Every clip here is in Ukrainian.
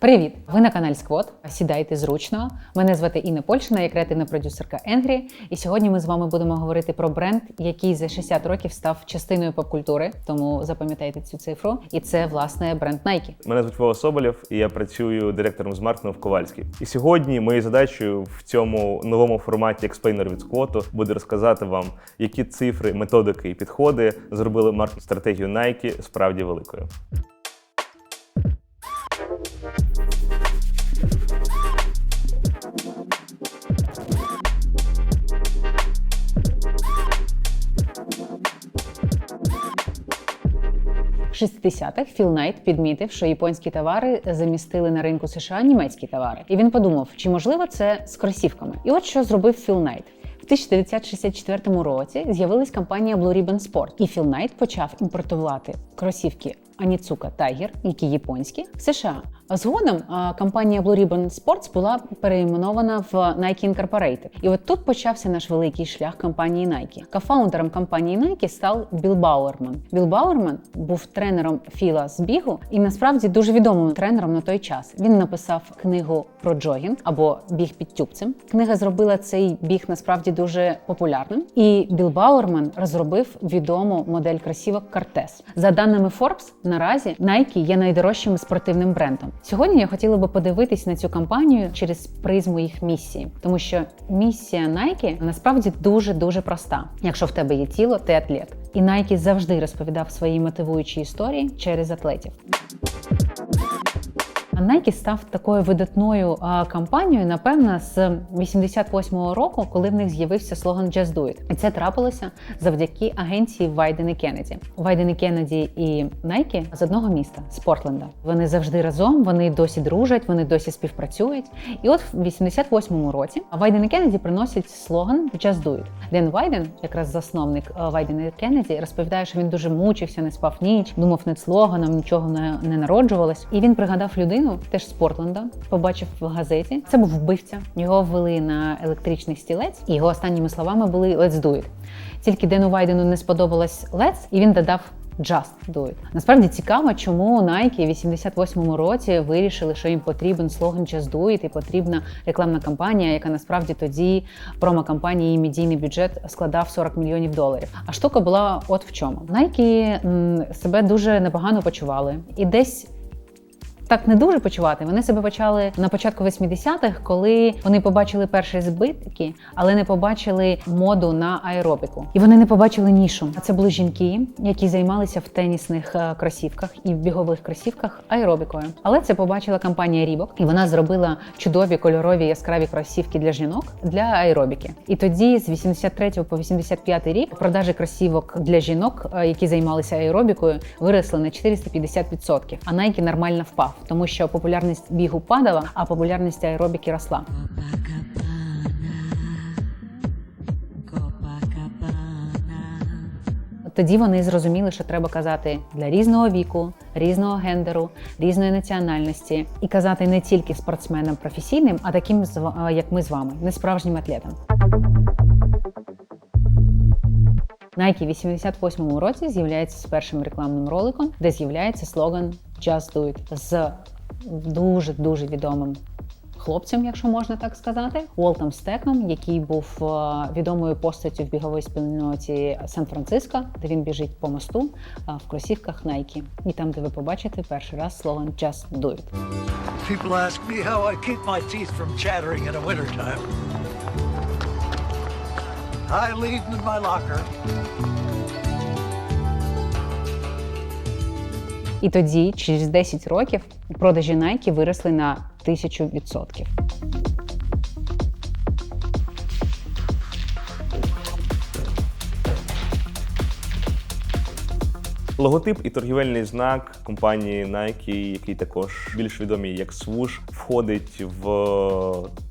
Привіт! Ви на каналі Сквот. Сідайте зручно. Мене звати Інна Польщина, я креативна продюсерка Енгрі. І сьогодні ми з вами будемо говорити про бренд, який за 60 років став частиною поп-культури. Тому запам'ятайте цю цифру. І це власне бренд Nike. Мене звуть Вова Соболєв, і я працюю директором з маркетингу в Ковальській. І сьогодні моєю задачею в цьому новому форматі експлейнер від сквоту буде розказати вам, які цифри, методики і підходи зробили маркетинг стратегію Nike справді великою. 60-х Філ Найт підмітив, що японські товари замістили на ринку США німецькі товари. І він подумав, чи можливо це з кросівками. І от що зробив Філ Найт. В 1964 році з'явилась компанія Blue Ribbon Sport, і Філ Найт почав імпортувати кросівки Аніцука Тайгер, які японські, в США. Згодом компанія Blue Ribbon Sports була переіменована в Nike Incorporated. І от тут почався наш великий шлях компанії Nike. Кофаундером компанії Nike став Білл Бауерман. Білл Бауерман був тренером Філа з бігу і насправді дуже відомим тренером на той час. Він написав книгу про джогінг або біг під тюбцем. Книга зробила цей біг насправді дуже популярним. І Білл Бауерман розробив відому модель кросівок Cortez. За даними Forbes, наразі Nike є найдорожчим спортивним брендом. Сьогодні я хотіла би подивитись на цю кампанію через призму їх місії, тому що місія Nike насправді дуже дуже проста. Якщо в тебе є тіло, ти атлет. І Nike завжди розповідав свої мотивуючі історії через атлетів. Nike став такою видатною кампанією, напевно, з 88-го року, коли в них з'явився слоган «Just do it». І це трапилося завдяки агенції Вайден і Кеннеді. Вайден і Кеннеді і Nike з одного міста з Портленда. Вони завжди разом, вони досі дружать, вони досі співпрацюють. І от в 88-му році Вайден і Кеннеді приносять слоган «Just do it». Ден Вайден, якраз засновник Вайден і Кеннеді, розповідає, що він дуже мучився, не спав ніч, думав над слоганом, нічого не народжувалось. І він пригадав людину теж з Портленда, побачив в газеті. Це був вбивця. Його ввели на електричний стілець, і його останніми словами були «Let's do it». Тільки Дену Вайдену не сподобалось «Let's», і він додав Just do it. Насправді цікаво, чому Nike в 88-му році вирішили, що їм потрібен слоган Just do it і потрібна рекламна кампанія, яка насправді тоді промо-кампанії і медійний бюджет складав 40 мільйонів доларів. А штука була от в чому. Nike м, себе дуже непогано почували і десь. Так не дуже почувати. Вони себе почали на початку 80-х, коли вони побачили перші збитки, але не побачили моду на аеробіку. І вони не побачили нішу. А це були жінки, які займалися в тенісних е, кросівках і в бігових кросівках аеробікою. Але це побачила компанія Reebok, і вона зробила чудові кольорові яскраві кросівки для жінок для аеробіки. І тоді, з 83 по 85 рік, продажі кросівок для жінок, е, які займалися аеробікою, виросли на 450%. А Nike нормально впав, тому що популярність бігу падала, а популярність аеробіки росла. Тоді вони зрозуміли, що треба казати для різного віку, різного гендеру, різної національності, і казати не тільки спортсменам професійним, а таким, як ми з вами, не справжнім атлетам. Nike в 88-му році з'являється з першим рекламним роликом, де з'являється слоган Just do it з дуже дуже відомим хлопцем, якщо можна так сказати, Уолтом Стеком, який був е, відомою постаттю в біговій спільноті Сан-Франциско, де він біжить по мосту е, в кросівках Nike. І там, де ви побачите перший раз слоган Just do it. People ask me how I keep my teeth from chattering in the wintertime. I leave in my locker. І тоді, через 10 років, продажі Nike виросли на тисячу відсотків. Логотип і торгівельний знак компанії Nike, який також більш відомий як Swoosh, входить в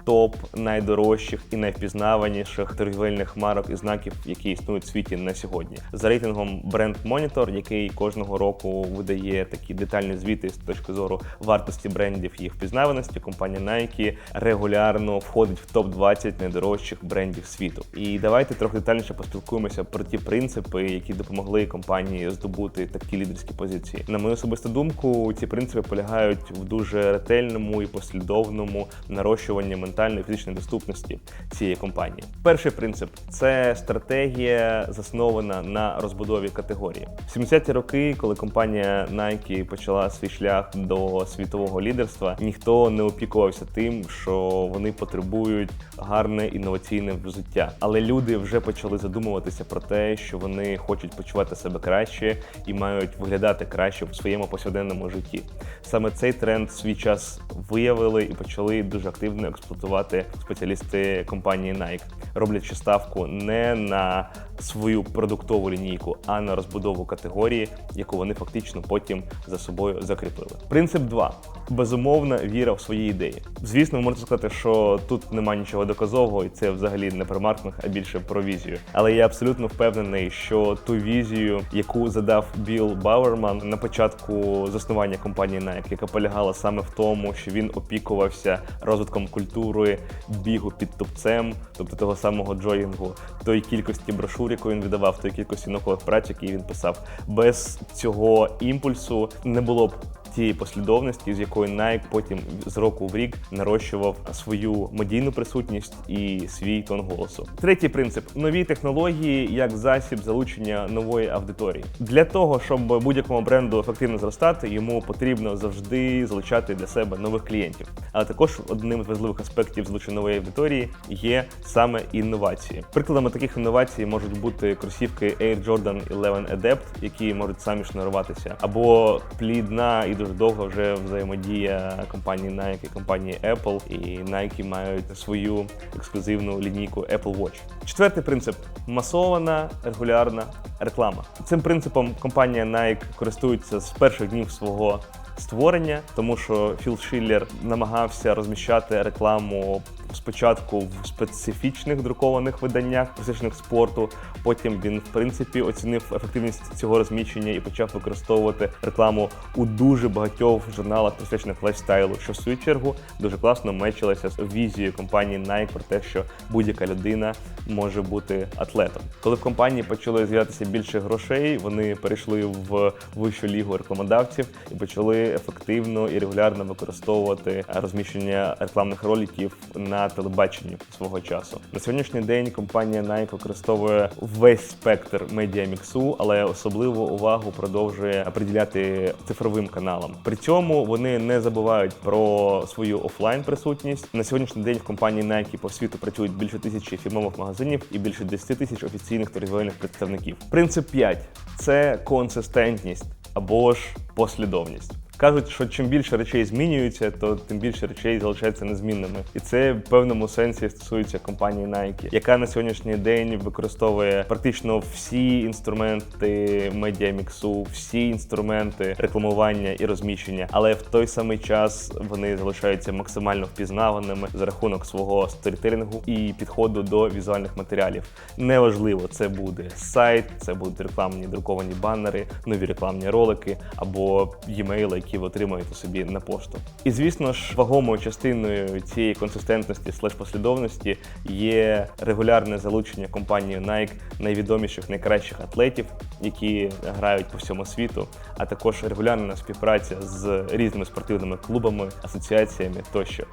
топ найдорожчих і найвпізнаваніших торгівельних марок і знаків, які існують в світі на сьогодні. За рейтингом Brand Monitor, який кожного року видає такі детальні звіти з точки зору вартості брендів їх впізнаваності, компанія Nike регулярно входить в топ 20 найдорожчих брендів світу. І давайте трохи детальніше поспілкуємося про ті принципи, які допомогли компанії здобути такі лідерські позиції. На мою особисту думку, ці принципи полягають в дуже ретельному і послідовному нарощуванні ментальної фізичної доступності цієї компанії. Перший принцип це стратегія, заснована на розбудові категорії. В 70-ті роки, коли компанія Nike почала свій шлях до світового лідерства, ніхто не опікувався тим, що вони потребують гарне інноваційне взуття. Але люди вже почали задумуватися про те, що вони хочуть почувати себе краще і мають виглядати краще в своєму повсякденному житті. Саме цей тренд свій час виявили і почали дуже активно експлуатувати спеціалісти компанії Nike, роблячи ставку не на свою продуктову лінійку, а на розбудову категорії, яку вони фактично потім за собою закріпили. Принцип 2. безумовна віра в свої ідеї. Звісно, ви можете сказати, що тут немає нічого доказового, і це взагалі не про маркетинг, а більше про візію. Але я абсолютно впевнений, що ту візію, яку задав Білл Бауерман на початку заснування компанії Nike, яка полягала саме в тому, що він опікувався розвитком культури бігу під тупцем, тобто того самого джогінгу, той кількості брошур, яку він видавав, той кількості наукових праць, які він писав. Без цього імпульсу не було б тієї послідовності, з якою Nike потім з року в рік нарощував свою медійну присутність і свій тон голосу. Третій принцип нові технології як засіб залучення нової аудиторії. Для того щоб будь-якому бренду ефективно зростати, йому потрібно завжди залучати для себе нових клієнтів. Але також одним з важливих аспектів залучення нової аудиторії є саме інновації. Прикладами таких інновацій можуть бути кросівки Air Jordan 11 Adept, які можуть самі шнуруватися, або плідна і дуже довго вже взаємодія компанії Nike і компанії Apple, і Nike мають свою ексклюзивну лінійку Apple Watch. Четвертий принцип масована регулярна реклама. Цим принципом компанія Nike користується з перших днів свого створення, тому що Філ Шиллер намагався розміщати рекламу спочатку в специфічних друкованих виданнях, присвячених спорту. Потім він, в принципі, оцінив ефективність цього розміщення і почав використовувати рекламу у дуже багатьох журналах, присвячених лайфстайлу, що в свою чергу дуже класно мечилося з візією компанії Nike про те, що будь-яка людина може бути атлетом. Коли в компанії почали з'являтися більше грошей, вони перейшли в вищу лігу рекламодавців і почали ефективно і регулярно використовувати розміщення рекламних роликів на телебаченні свого часу. На сьогоднішній день компанія Nike використовує весь спектр медіаміксу, але особливу увагу продовжує приділяти цифровим каналам. При цьому вони не забувають про свою офлайн присутність. На сьогоднішній день в компанії Nike по світу працюють більше тисячі фірмових магазинів і більше 10 тисяч офіційних торгівельних представників. Принцип 5 – це консистентність або ж послідовність. Кажуть, що чим більше речей змінюються, то тим більше речей залишаються незмінними. І це в певному сенсі стосується компанії Nike, яка на сьогоднішній день використовує практично всі інструменти медіаміксу, всі інструменти рекламування і розміщення, але в той самий час вони залишаються максимально впізнаваними за рахунок свого сторітелінгу і підходу до візуальних матеріалів. Неважливо, це буде сайт, це будуть рекламні друковані банери, нові рекламні ролики або e-mail, які ви отримаєте собі на пошту. І звісно ж, вагомою частиною цієї консистентності слеш послідовності є регулярне залучення компанії Nike найвідоміших найкращих атлетів, які грають по всьому світу, а також регулярна співпраця з різними спортивними клубами, асоціаціями тощо.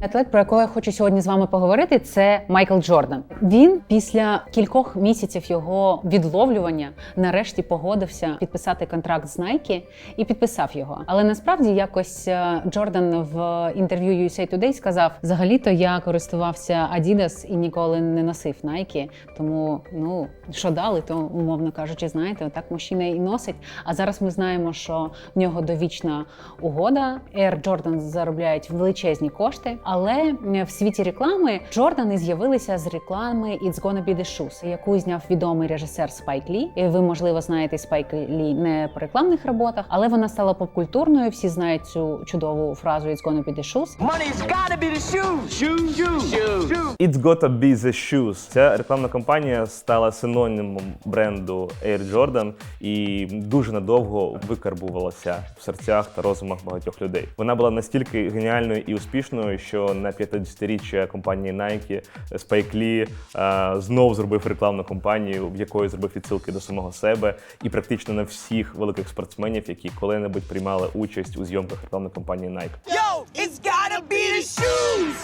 Атлет, про якого я хочу сьогодні з вами поговорити, це Майкл Джордан. Він після кількох місяців його відловлювання нарешті погодився підписати контракт з Nike і підписав його. Але насправді якось е, Джордан в інтерв'ю USA Today сказав: взагалі-то я користувався Adidas і ніколи не носив Nike, тому ну що дали, то умовно кажучи, знаєте, отак мужчина і носить. А зараз ми знаємо, що в нього довічна угода. Air Jordan заробляють величезні кошти. Але в світі реклами Джордани з'явилися з реклами It's Gonna Be The Shoes, яку зняв відомий режисер Спайк Лі. І ви, можливо, знаєте Спайк Лі не по рекламних роботах, але вона стала попкультурною. Всі знають цю чудову фразу It's Gonna Be The Shoes. Money's gotta be the shoes. Shoes, shoes, shoes. shoes. It's gotta be the shoes. Ця рекламна кампанія стала синонімом бренду Air Jordan і дуже надовго викарбувалася в серцях та розумах багатьох людей. Вона була настільки геніальною і успішною, що на 50-річчя компанії Nike Spike Lee е, знов зробив рекламну кампанію, в якої зробив відсилки до самого себе, і практично на всіх великих спортсменів, які коли-небудь приймали участь у зйомках рекламної кампанії Nike. Yo, it's gotta be the shoes.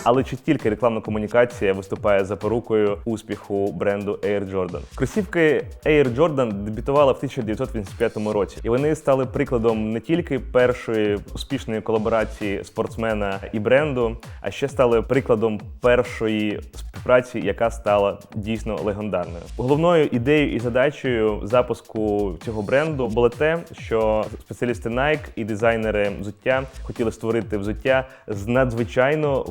Але чи тільки рекламна комунікація виступає запорукою успіху бренду Air Jordan? Кросівки Air Jordan дебютували в 1985 році, і вони стали прикладом не тільки першої успішної колаборації спортсмена і бренду, а ще стали прикладом першої співпраці, яка стала дійсно легендарною. Головною ідеєю і задачею запуску цього бренду було те, що спеціалісти Nike і дизайнери взуття хотіли створити взуття з надзвичайно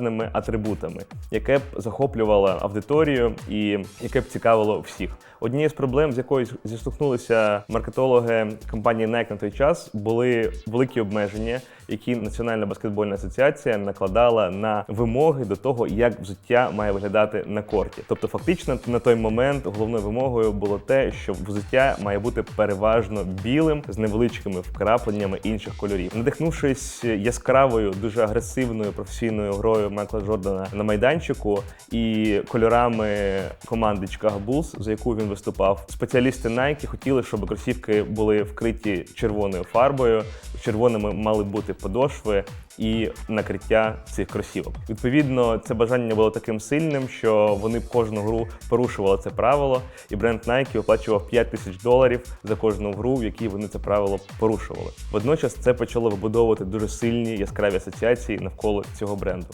виразними атрибутами, яке б захоплювало аудиторію і яке б цікавило всіх. Однією з проблем, з якою зіштовхнулися маркетологи компанії Nike на той час, були великі обмеження, які Національна баскетбольна асоціація накладала на вимоги до того, як взуття має виглядати на корті. Тобто, фактично, на той момент головною вимогою було те, що взуття має бути переважно білим з невеличкими вкрапленнями інших кольорів. Надихнувшись яскравою, дуже агресивною професійною грою Майкла Джордана на майданчику і кольорами команди Chicago Bulls, за яку він виступав, спеціалісти Nike хотіли, щоб кросівки були вкриті червоною фарбою. Червоними мали бути подошви і накриття цих кросівок. Відповідно, це бажання було таким сильним, що вони кожну гру порушували це правило, і бренд Nike оплачував 5 тисяч доларів за кожну гру, в якій вони це правило порушували. Водночас це почало вибудовувати дуже сильні яскраві асоціації навколо цього бренду.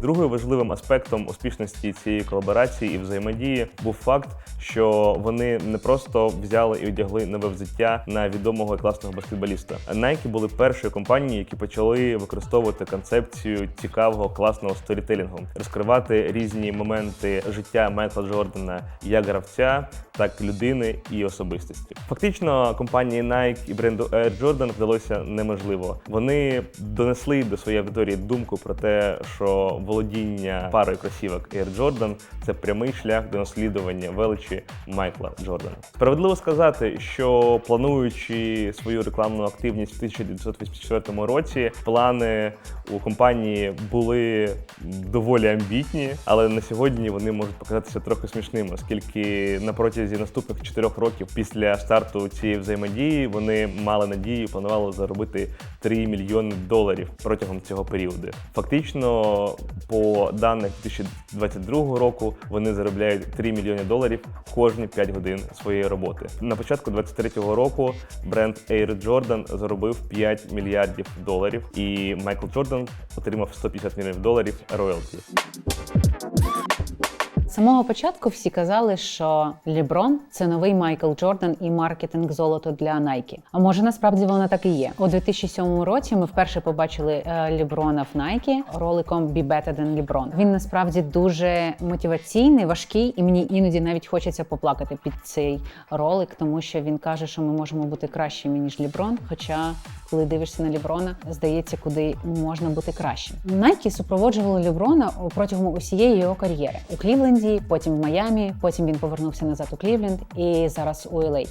Другою важливим аспектом успішності цієї колаборації і взаємодії був факт, що вони не просто взяли і одягли нове взуття на відомого і класного баскетболіста. Nike були першою компанією, які почали використовувати концепцію цікавого класного сторітелінгу, розкривати різні моменти життя Майкла Джордана як гравця, так і людини і особистості. Фактично, компанії Nike і бренду Air Jordan вдалося неможливо. Вони донесли до своєї аудиторії думку про те, що володіння парою кросівок Air Jordan – це прямий шлях до наслідування величі Майкла Джордана. Справедливо сказати, що плануючи свою рекламну активність в 1984 році, плани у компанії були доволі амбітні, але на сьогодні вони можуть показатися трохи смішними, оскільки на протязі наступних чотирьох років після старту цієї взаємодії вони мали надію, планували заробити 3 мільйони доларів протягом цього періоду. Фактично, по даних 2022 року, вони заробляють 3 мільйони доларів кожні 5 годин своєї роботи. На початку 2023 року бренд Air Jordan заробив 5 мільярдів доларів, і Майкл Джордан отримав 150 мільйонів доларів роялті. Самого початку всі казали, що Ліброн це новий Майкл Джордан і маркетинг золото для Nike. А може насправді воно так і є. У 2007 році ми вперше побачили е, Ліброна в Nike роликом Be Better Than LeBron. Він насправді дуже мотиваційний, важкий, і мені іноді навіть хочеться поплакати під цей ролик, тому що він каже, що ми можемо бути кращими ніж Ліброн. Хоча, коли дивишся на Ліброна, здається, куди можна бути кращим. Nike супроводжували Ліброна протягом усієї його кар'єри у Клівленді, потім в Майамі, потім він повернувся назад у Клівленд і зараз у LA.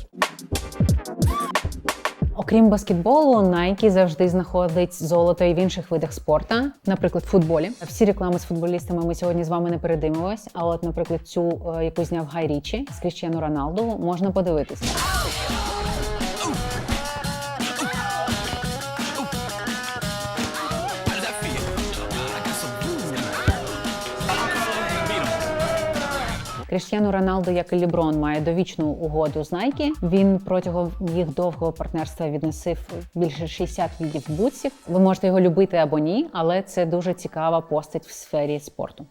Окрім баскетболу, Nike завжди знаходить золото і в інших видах спорту, наприклад, в футболі. Всі реклами з футболістами ми сьогодні з вами не передивимось. А от, наприклад, цю, е, яку зняв Гай Річі з Кріщену Роналду, можна подивитися. Кріштіану Роналду, як і Ліброн, має довічну угоду з Nike. Він протягом їх довгого партнерства відносив більше 60 видів бутсів. Ви можете його любити або ні, але це дуже цікава постать в сфері спорту.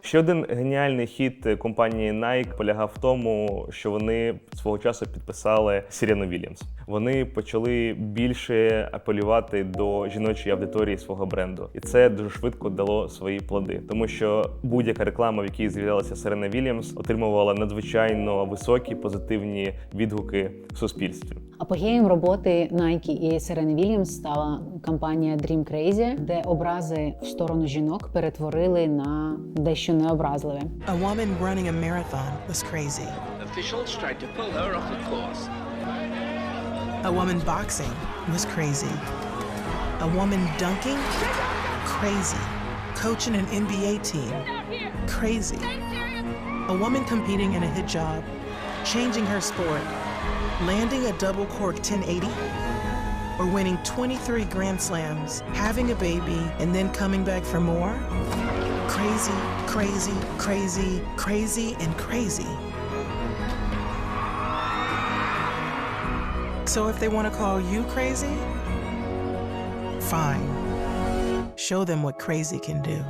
Ще один геніальний хід компанії Nike полягав в тому, що вони свого часу підписали Сірену Вільямс. Вони почали більше апелювати до жіночої аудиторії свого бренду, і це дуже швидко дало свої плоди, тому що будь-яка реклама, в якій з'являлася Сирена Вільямс, отримувала надзвичайно високі позитивні відгуки в суспільстві. Апогеєм роботи Nike і Serena Williams стала кампанія Dream Crazy, де образи в сторону жінок перетворили на дещо необразливе. A woman running a marathon was crazy. Officials tried to pull her off the course. A woman boxing was crazy. A woman dunking? Crazy. Coaching an NBA team? Crazy. A woman competing in a hijab, changing her sport, landing a double cork 1080? Or winning 23 Grand Slams, having a baby, and then coming back for more? Crazy, crazy, crazy, crazy, and crazy. So if they want to call you crazy, fine. Show them what crazy can do.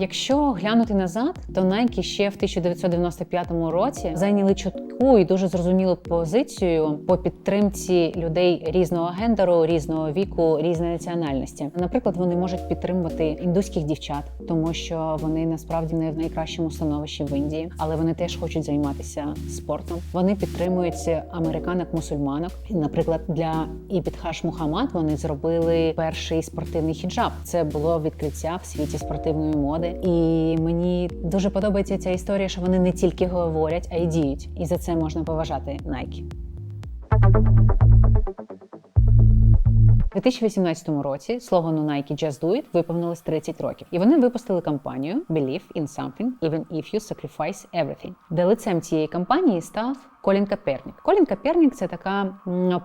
Якщо глянути назад, то Nike ще в 1995 році зайняли чітку і дуже зрозумілу позицію по підтримці людей різного гендеру, різного віку, різної національності. Наприклад, вони можуть підтримувати індуських дівчат, тому що вони насправді не в найкращому становищі в Індії, але вони теж хочуть займатися спортом. Вони підтримують американок-мусульманок. Наприклад, для Ібітхаш Мухаммад вони зробили перший спортивний хіджаб. Це було відкриття в світі спортивної моди. І мені дуже подобається ця історія, що вони не тільки говорять, а й діють. І за це можна поважати Nike. У 2018 році слогану Nike Just Do It виповнилось 30 років, і вони випустили кампанію Believe in something, even if you sacrifice everything, де лицем цієї кампанії став Колін Капернік. Колін Капернік це така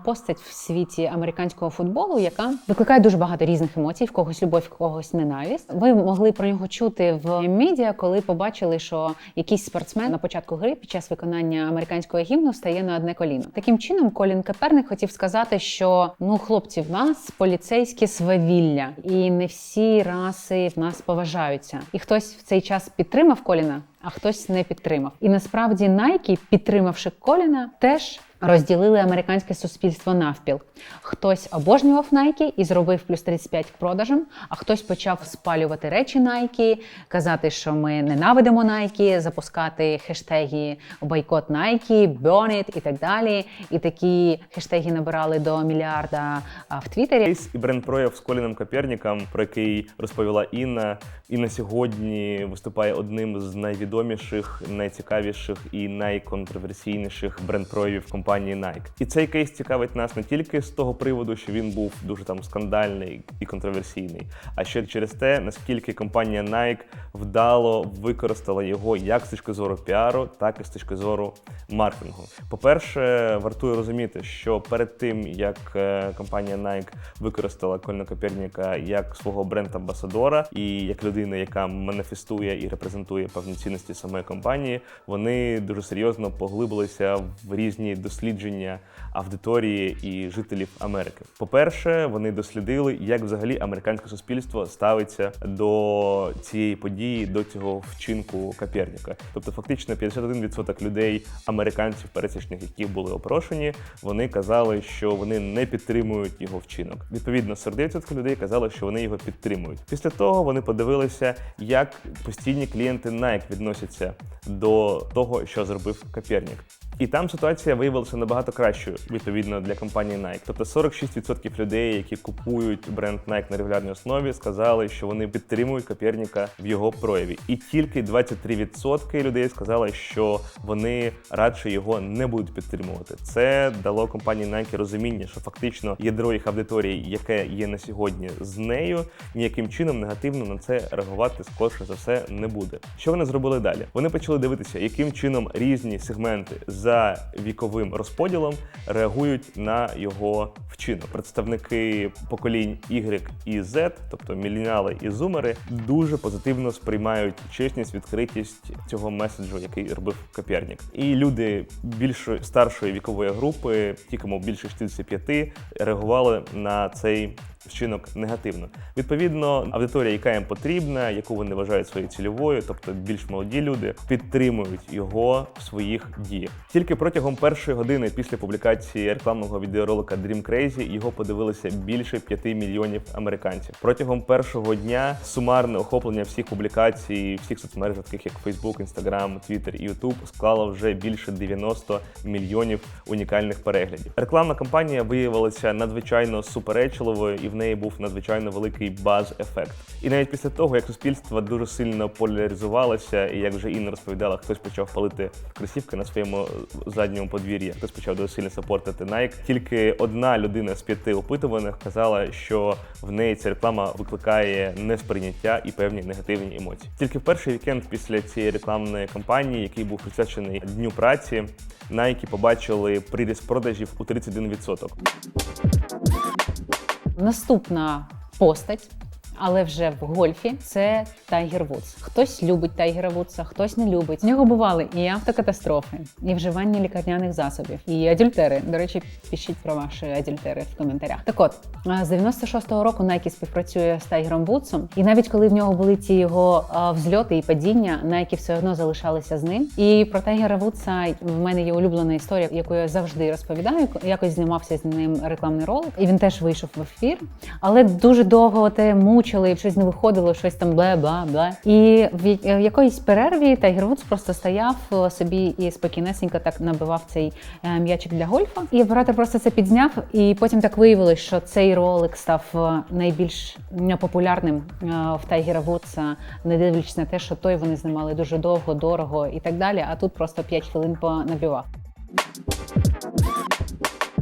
постать в світі американського футболу, яка викликає дуже багато різних емоцій, в когось любов, в когось ненависть. Ви могли про нього чути в медіа, коли побачили, що якийсь спортсмен на початку гри під час виконання американського гімну стає на одне коліно. Таким чином, Колін Каперник хотів сказати, що ну хлопці, в нас поліцейське свавілля, і не всі раси в нас поважаються. І хтось в цей час підтримав Коліна, а хтось не підтримав. І насправді Nike, підтримавши Коліна, теж розділили американське суспільство навпіл. Хтось обожнював Nike і зробив плюс 35 к продажам, а хтось почав спалювати речі Nike, казати, що ми ненавидимо Nike, запускати хештеги бойкот Nike, burn і так далі. І такі хештеги набирали до мільярда в Твіттері. І бренд прояв з Коліном Каперніком, про який розповіла Інна, і на сьогодні виступає одним з найвідоміших, найцікавіших і найконтроверсійніших бренд-проявів компанії Nike. І цей кейс цікавить нас не тільки з того приводу, що він був дуже там скандальний і контроверсійний, а ще через те, наскільки компанія Nike вдало використала його як з точки зору піару, так і з точки зору маркетингу. По-перше, вартує розуміти, що перед тим як е, компанія Nike використала Кольна Коперніка як свого бренд-амбасадора і як людина, яка маніфестує і репрезентує певні цінності самої компанії, вони дуже серйозно поглибилися в різні дослідження аудиторії і жителів Америки. По-перше, вони дослідили, як взагалі американське суспільство ставиться до цієї події, до цього вчинку Коперніка. Тобто, фактично, 51% людей, американців, пересічних, які були опрошені, вони казали, що вони не підтримують його вчинок. Відповідно, 49% людей казали, що вони його підтримують. Після того вони подивилися, як постійні клієнти Nike відносяться до того, що зробив Копернік. І там ситуація виявилася набагато кращою відповідно для компанії Nike. Тобто 46% людей, які купують бренд Nike на регулярній основі, сказали, що вони підтримують Коперніка в його прояві. І тільки 23% людей сказали, що вони радше його не будуть підтримувати. Це дало компанії Nike розуміння, що фактично ядро їх аудиторії, яке є на сьогодні з нею, ніяким чином негативно на це реагувати скорше за все не буде. Що вони зробили далі? Вони почали дивитися, яким чином різні сегменти за віковим розподілом реагують на його вчинок. Представники поколінь Y і Z, тобто міленіали і зумери, дуже позитивно сприймають чесність, відкритість цього меседжу, який робив Копернік. І люди більшої старшої вікової групи, ті, кому більше 65, реагували на цей вчинок негативно. Відповідно, аудиторія, яка їм потрібна, яку вони вважають своєю цільовою, тобто більш молоді люди, підтримують його в своїх діях. Тільки протягом першої години після публікації рекламного відеоролика Dream Crazy його подивилося більше 5 мільйонів американців. Протягом першого дня сумарне охоплення всіх публікацій, всіх соцмережах, таких як Facebook, Instagram, Twitter і YouTube, склало вже більше 90 мільйонів унікальних переглядів. Рекламна кампанія виявилася надзвичайно суперечливою, і в неї був надзвичайно великий баз-ефект. І навіть після того, як суспільство дуже сильно поляризувалося, і як вже Інна розповідала, хтось почав палити кросівки на своєму задньому подвір'ї, хтось почав дуже сильно сапортити Nike. Тільки одна людина з п'яти опитуваних казала, що в неї ця реклама викликає несприйняття і певні негативні емоції. Тільки в перший вікенд після цієї рекламної кампанії, який був присвячений дню праці, Nike побачили приріст продажів у 31%. Наступна постать. Але вже в гольфі це Тайгер Вудс. Хтось любить Тайгера Вудса, хтось не любить. В нього бували і автокатастрофи, і вживання лікарняних засобів, і адюльтери. До речі, пишіть про ваші адюльтери в коментарях. Так от з 96-го року Nike співпрацює з Тайгером Вудсом, і навіть коли в нього були ці його взльоти і падіння, Nike все одно залишалися з ним. І про Тайгера Вудса в мене є улюблена історія, яку я завжди розповідаю. Якось знімався з ним рекламний ролик, і він теж вийшов в ефір. Але дуже довго те мучили, щось не виходило, щось там бла-бла-бла. І в в якоїсь перерві Тайгер Вудс просто стояв е, собі і спокійнесенько так набивав цей е, м'ячик для гольфа. І оператор просто це підзняв. І потім так виявилось, що цей ролик став е, найбільш популярним е, в Тайгера Вудса, не дивлячись на те, що той вони знімали дуже довго, дорого і так далі. А тут просто 5 хвилин понабивав.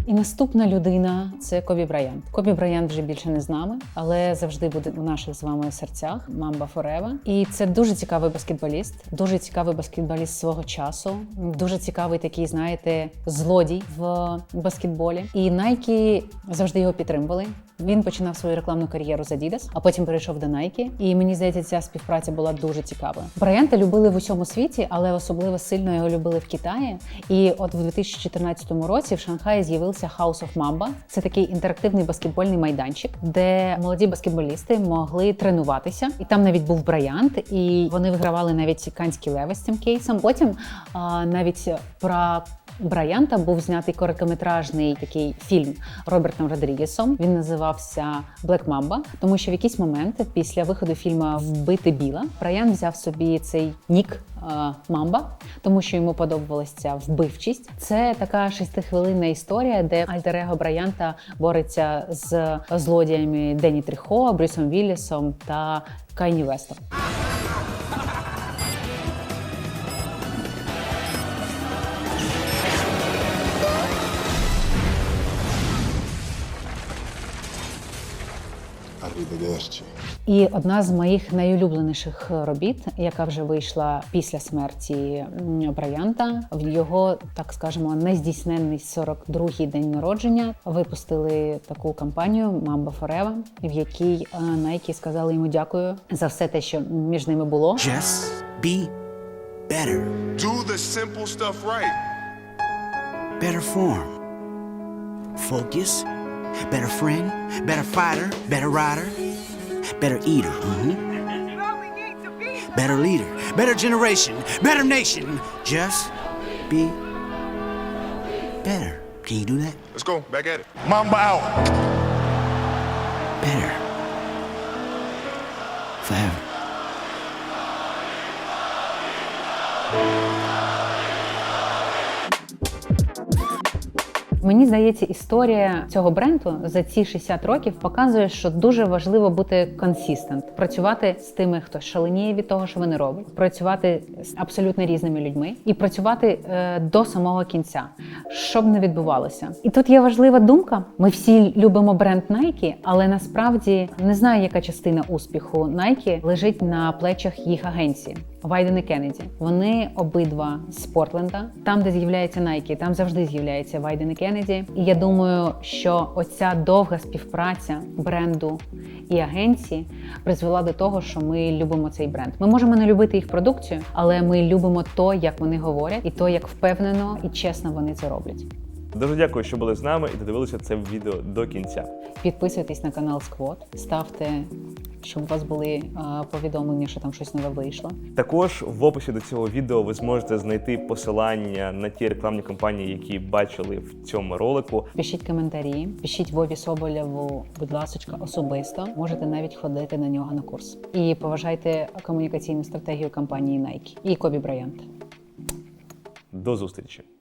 І наступна людина це Кобі Брайант. Кобі Брайант вже більше не з нами, але завжди буде у наших з вами серцях. Мамба Форева. І це дуже цікавий баскетболіст, дуже цікавий баскетболіст свого часу. Дуже цікавий такий, знаєте, злодій в баскетболі. І Nike завжди його підтримували. Він починав свою рекламну кар'єру з Adidas, а потім перейшов до Nike. І мені здається, ця співпраця була дуже цікавою. Брайанта любили в усьому світі, але особливо сильно його любили в Китаї. І от в 2014 році в Шанхаї з'явився House of Mamba. Це такий інтерактивний баскетбольний майданчик, де молоді баскетболісти могли тренуватися. І там навіть був Брайант, і вони вигравали навіть канські леви з цим кейсом. Потім а, навіть про Брайанта був знятий короткометражний такий фільм Робертом Родрігесом. Він називався Black Mamba, тому що в якийсь момент після виходу фільму Вбити Біла Брайан взяв собі цей нік Мамба, тому що йому подобалася ця вбивчість. Це така шестихвилинна історія, де альтер-его Брайанта бореться з злодіями Дені Тріхо, Брюсом Віллісом та Кайні Вестом. Arrivederci. І одна з моїх найулюбленіших робіт, яка вже вийшла після смерті м, Брайанта, в його, так скажемо, нездійсненний 42-й день народження випустили таку кампанію Mamba Forever, в якій е, Nike сказали йому дякую за все те, що між ними було. Just be better. Do the simple stuff right. Better form. Focus. Better friend. Better fighter. Better rider. Better eater. mhm. Better leader. Better generation. Better nation. Just be better. Can you do that? Let's go. Back at it. Mamba out. Better. Мені здається, історія цього бренду за ці 60 років показує, що дуже важливо бути консістент, працювати з тими, хто шаленіє від того, що вони роблять, працювати з абсолютно різними людьми і працювати е, до самого кінця, щоб не відбувалося. І тут є важлива думка: ми всі любимо бренд Nike, але насправді не знаю, яка частина успіху Nike лежить на плечах їх агенції. Вайден і Кеннеді. Вони обидва з Портленда. Там, де з'являється Nike, там завжди з'являється Вайден і Кеннеді. І я думаю, що оця довга співпраця бренду і агенції призвела до того, що ми любимо цей бренд. Ми можемо не любити їх продукцію, але ми любимо то, як вони говорять, і то, як впевнено і чесно вони це роблять. Дуже дякую, що були з нами і додивилися це відео до кінця. Підписуйтесь на канал Сквот, ставте, щоб у вас були повідомлення, що там щось нове вийшло. Також в описі до цього відео ви зможете знайти посилання на ті рекламні кампанії, які бачили в цьому ролику. Пишіть коментарі, пишіть Вові Соболєву, будь ласочка, особисто. Можете навіть ходити на нього на курс. І поважайте комунікаційну стратегію компанії Nike і Кобі Брайант. До зустрічі!